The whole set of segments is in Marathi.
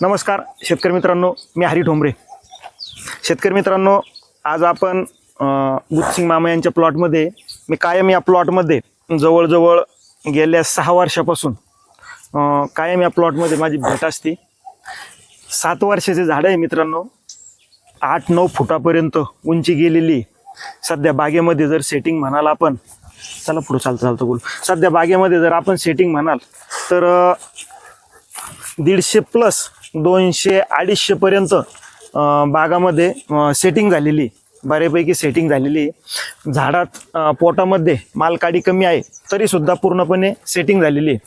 नमस्कार शेतकरी मित्रांनो मी हरी ठोंबरे. शेतकरी मित्रांनो आज आपण बुत्सिंग मामा यांच्या प्लॉटमध्ये मी कायम या प्लॉटमध्ये जवळजवळ गेल्या सहा वर्षापासून कायम या प्लॉटमध्ये माझी भेट असते. सात वर्षाचे झाडं आहे मित्रांनो. आठ नऊ फुटापर्यंत उंची गेलेली सध्या बागेमध्ये जर सेटिंग म्हणाल आपण चला पुढं चालतं चालतं बोल. सध्या बागेमध्ये जर आपण सेटिंग म्हणाल तर दीडशे प्लस दोनशे अडीचशे पर्यंत बागामध्ये सेटिंग झालेली बऱ्यापैकी सेटिंग झालेली आहे. झाडात पोटामध्ये मालकाडी कमी आहे तरी सुद्धा पूर्णपणे सेटिंग झालेली आहे.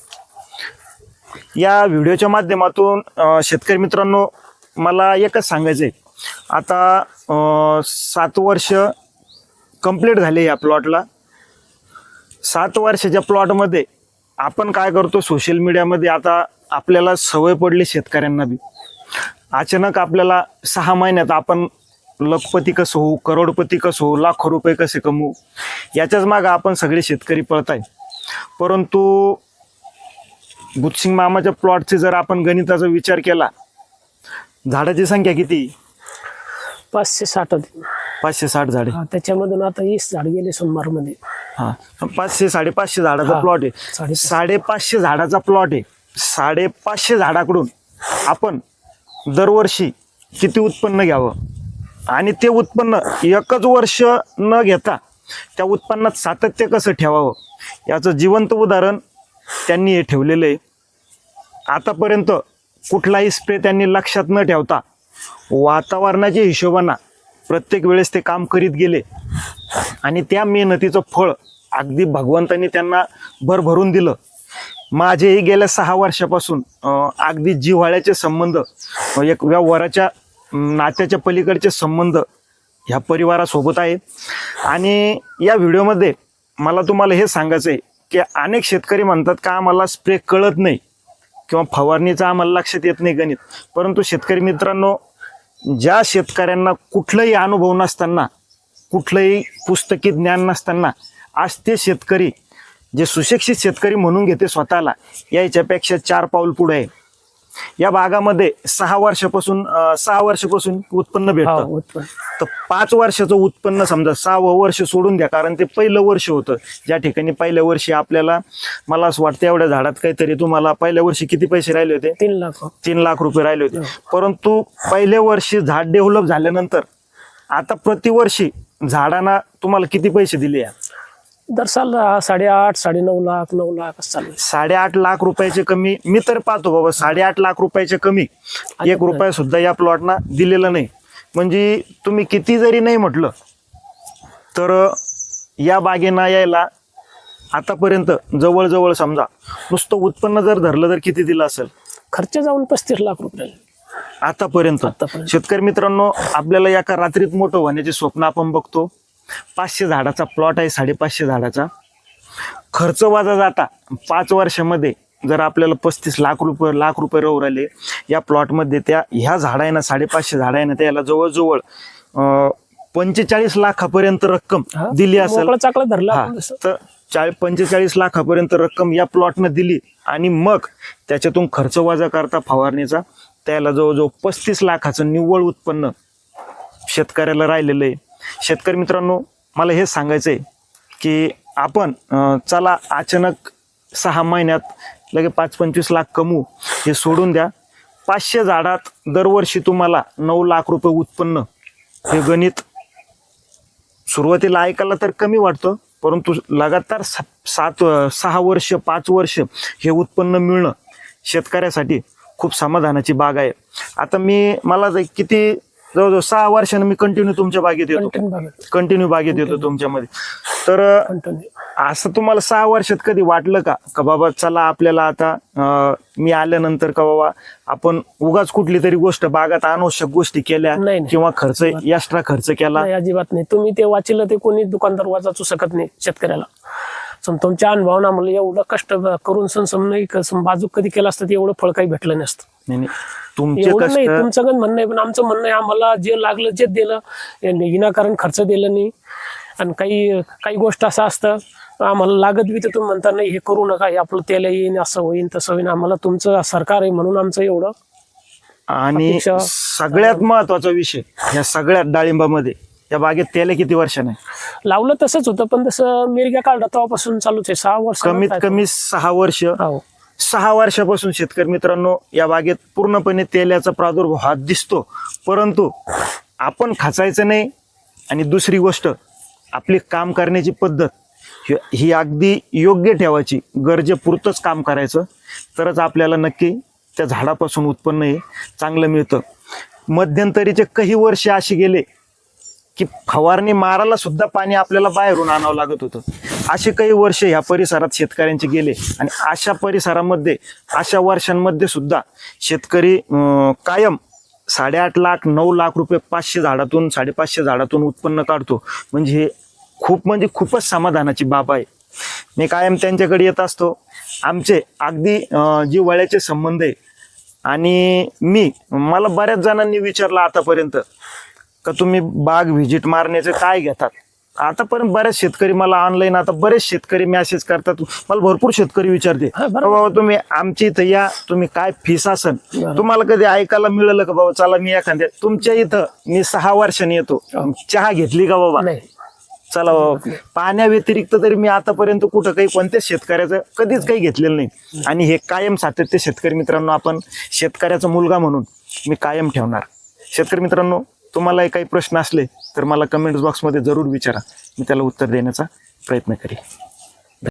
या व्हिडिओच्या माध्यमातून शेतकरी मित्रांनो मला एकच सांगायचं आहे आता सात वर्ष कंप्लीट झाले या प्लॉटला सात वर्षाच्या प्लॉटमध्ये आपण काय करतो? सोशल मीडियामध्ये आता आपल्याला सवय पडली शेतकऱ्यांना बी. अचानक आपल्याला सहा महिन्यात आपण लखपती कसं होऊ करोडपती कसं होऊ लाखो रुपये कसे कमवू याच्याच मागं आपण सगळे शेतकरी पळत आहे परंतु बुत्सिंग मामाच्या प्लॉटचे जर आपण गणिताचा विचार केला झाडाची संख्या किती? पाचशे साठ होते. पाचशे साठ झाडे. त्याच्यामधून आता वीस झाड गेले सोमवारमध्ये हा पाचशे साडेपाचशे झाडाचा प्लॉट आहे. साडेपाचशे झाडाचा प्लॉट आहे. साडेपाचशे झाडाकडून आपण दरवर्षी किती उत्पन्न घ्यावं? आणि ते उत्पन्न एकच वर्ष न घेता त्या उत्पन्नात सातत्य कसं ठेवावं? याचं जिवंत उदाहरण त्यांनी हे ठेवलेलं आहे. आतापर्यंत कुठलाही स्प्रे त्यांनी लक्षात न ठेवता वातावरणाच्या हिशोबानं प्रत्येक वेळेस ते काम करीत गेले. आणि त्या मेहनतीचं फळ अगदी भगवंतांनी त्यांना भरभरून दिलं. माझेही गेल्या सहा वर्षापासून अगदी जिव्हाळ्याचे संबंध एक व्यवहाराच्या नात्याच्या पलीकडचे संबंध ह्या परिवारासोबत आहे. आणि या व्हिडिओमध्ये मला तुम्हाला हे सांगायचं आहे की अनेक शेतकरी म्हणतात का आम्हाला स्प्रे कळत नाही किंवा फवारणीचं आम्हाला लक्षात येत नाही गणित. परंतु शेतकरी मित्रांनो ज्या शेतकऱ्यांना कुठलंही अनुभव नसताना कुठलंही पुस्तकी ज्ञान नसताना आज ते शेतकरी जे सुशिक्षित शेतकरी म्हणून घेते स्वतःला याच्यापेक्षा चार पाऊल पुढे आहे. या भागामध्ये सहा वर्षापासून सहा वर्षापासून उत्पन्न हा भेटतं. तर पाच वर्षाचं उत्पन्न समजा सहावं वर्ष सोडून द्या कारण ते पहिलं वर्ष होतं. ज्या ठिकाणी पहिल्या वर्षी आपल्याला मला असं वाटतं एवढ्या झाडात काहीतरी तुम्हाला पहिल्या वर्षी किती पैसे राहिले होते? तीन लाख तीन लाख रुपये राहिले होते. परंतु पहिल्या वर्षी झाड डेव्हलप झाल्यानंतर आता प्रतिवर्षी झाडांना तुम्हाला किती पैसे दिले या? दर साल साडेआठ साडेनऊ लाख नऊ लाख असं चालू आहे. साडेआठ लाख रुपयाचे कमी मी तर पाहतो बाबा साडेआठ लाख रुपयाचे कमी. एक रुपया सुद्धा या प्लॉटना दिलेला नाही. म्हणजे तुम्ही किती जरी नाही म्हटलं तर या बागेना यायला आतापर्यंत जवळजवळ समजा नुसतं उत्पन्न जर धरलं तर किती दिलं असेल? खर्च जाऊन पस्तीस लाख रुपये. आतापर्यंत. आतापर्यंत. शेतकरी मित्रांनो आपल्याला एका रात्रीत मोठं होण्याचे स्वप्न आपण बघतो. पाचशे झाडाचा प्लॉट आहे साडेपाचशे झाडाचा. खर्च वाजा जाता. पाच वर्षामध्ये जर आपल्याला पस्तीस लाख रुपये लाख रुपये राहू राहिले या प्लॉटमध्ये त्या ह्या झाड आहे ना साडेपाचशे झाड आहे ना त्याला जवळजवळ पंचेचाळीस लाखापर्यंत रक्कम दिली असेल. धरला हा. तर चाळीस पंचेचाळीस लाखापर्यंत रक्कम या प्लॉटनं दिली आणि मग त्याच्यातून खर्च वजा करता फवारणीचा त्याला जवळजवळ पस्तीस लाखाचं निव्वळ उत्पन्न शेतकऱ्याला राहिलेलं आहे. शेतकरी मित्रांनो मला हे सांगायचं आहे की आपण चला अचानक सहा महिन्यात लगे पाच पंचवीस लाख कमवू हे सोडून द्या. पाचशे झाडात दरवर्षी तुम्हाला नऊ लाख रुपये उत्पन्न. हे गणित सुरुवातीला ऐकायला तर कमी वाटतं परंतु लगातार सा- सात सहा वर्ष पाच वर्ष हे उत्पन्न मिळणं शेतकऱ्यासाठी खूप समाधानाची बाग आहे. आता मी मला किती जवळजवळ सहा वर्षानं मी कंटिन्यू तुमच्या बागेत येतो. कंटिन्यू बागेत. येतो तुमच्यामध्ये. तर असं तुम्हाला सहा वर्षात कधी वाटलं का? का बाबा चला आपल्याला आता मी आल्यानंतर का बाबा आपण उगाच कुठली तरी गोष्ट बागात अनावश्यक गोष्टी केल्या. किंवा खर्च एक्स्ट्रा खर्च केला? अजिबात नाही. तुम्ही ते वाचलं ते कोणी दुकानदार वाचायचू शकत नाही शेतकऱ्याला. सम तुमच्या अनुभवानं आम्हाला एवढं कष्ट करून सण सम नाही कसं बाजू कधी केलं असतं ते एवढं फळ काही भेटलं नसतं. नाही नाही. तुमचे एवढं नाही तुमचं गण म्हणणं आहे पण आमचं म्हणणं आहे आम्हाला जे लागलं जे दिलं. विनाकारण खर्च दिलं नाही. आणि काही काही गोष्ट असं असतं आम्हाला लागत बी तर तुम्ही म्हणता नाही हे करू नका हे आपलं तेल येईन असं होईन तसं होईन. आम्हाला तुमचं सरकार आहे म्हणून आमचं एवढं आणि सगळ्यात महत्त्वाचा विषय या सगळ्यात डाळिंबामध्ये या बागेत त्याला किती वर्षाने? लावलं तसंच होतं पण तसं मिरग्या काढला तेव्हापासून चालूच आहे. सहा वर्ष कमीत कमी सहा वर्ष. हो. सहा वर्षापासून शेतकरी मित्रांनो या बागेत पूर्णपणे तेल्याचा प्रादुर्भाव हा दिसतो. परंतु आपण खाचायचं नाही. आणि दुसरी गोष्ट आपली काम करण्याची पद्धत ही- ही अगदी योग्य ठेवायची गरजेपुरतंच काम करायचं. तरच आपल्याला नक्की त्या झाडापासून उत्पन्न हे चांगलं मिळतं. मध्यंतरीचे काही वर्ष असे गेले की फवारणी मारायला सुद्धा पाणी आपल्याला बाहेरून आणावं लागत होतं. असे काही वर्ष ह्या परिसरात शेतकऱ्यांचे गेले आणि अशा परिसरामध्ये अशा वर्षांमध्ये सुद्धा शेतकरी कायम साडेआठ लाख नऊ लाख रुपये पाचशे झाडातून साडेपाचशे झाडातून उत्पन्न काढतो. म्हणजे हे खूप म्हणजे खूपच समाधानाची बाब आहे. मी कायम त्यांच्याकडे येत असतो. आमचे अगदी अं, जी वळ्याचे संबंध आहे. आणि मी मला बऱ्याच जणांनी विचारलं आतापर्यंत का तुम्ही बाग व्हिजिट मारण्याचे काय घेतात? आतापर्यंत बरेच शेतकरी मला ऑनलाईन आता बरेच शेतकरी मेसेज करतात. मला भरपूर शेतकरी विचारते हा, बरोबर. "का बाबा तुम्ही आमच्या इथं या तुम्ही काय फीस असन. तुम्हाला कधी ऐकायला मिळालं का बाबा चला मी एखाद्या तुमच्या इथं मी सहा वर्षांनी येतो. हो. चहा घेतली का बाबा? नाही. चला बाबा. पाण्याव्यतिरिक्त तरी मी आतापर्यंत कुठं काही कोणत्याच शेतकऱ्याचं कधीच काही घेतलेलं नाही. आणि हे कायम सातत्य शेतकरी मित्रांनो आपण शेतकऱ्याचा मुलगा म्हणून मी कायम ठेवणार. शेतकरी मित्रांनो तुम्हाला काही प्रश्न असले तर मला कमेंट बॉक्समध्ये जरूर विचारा. मी त्याला उत्तर देण्याचा प्रयत्न करेन.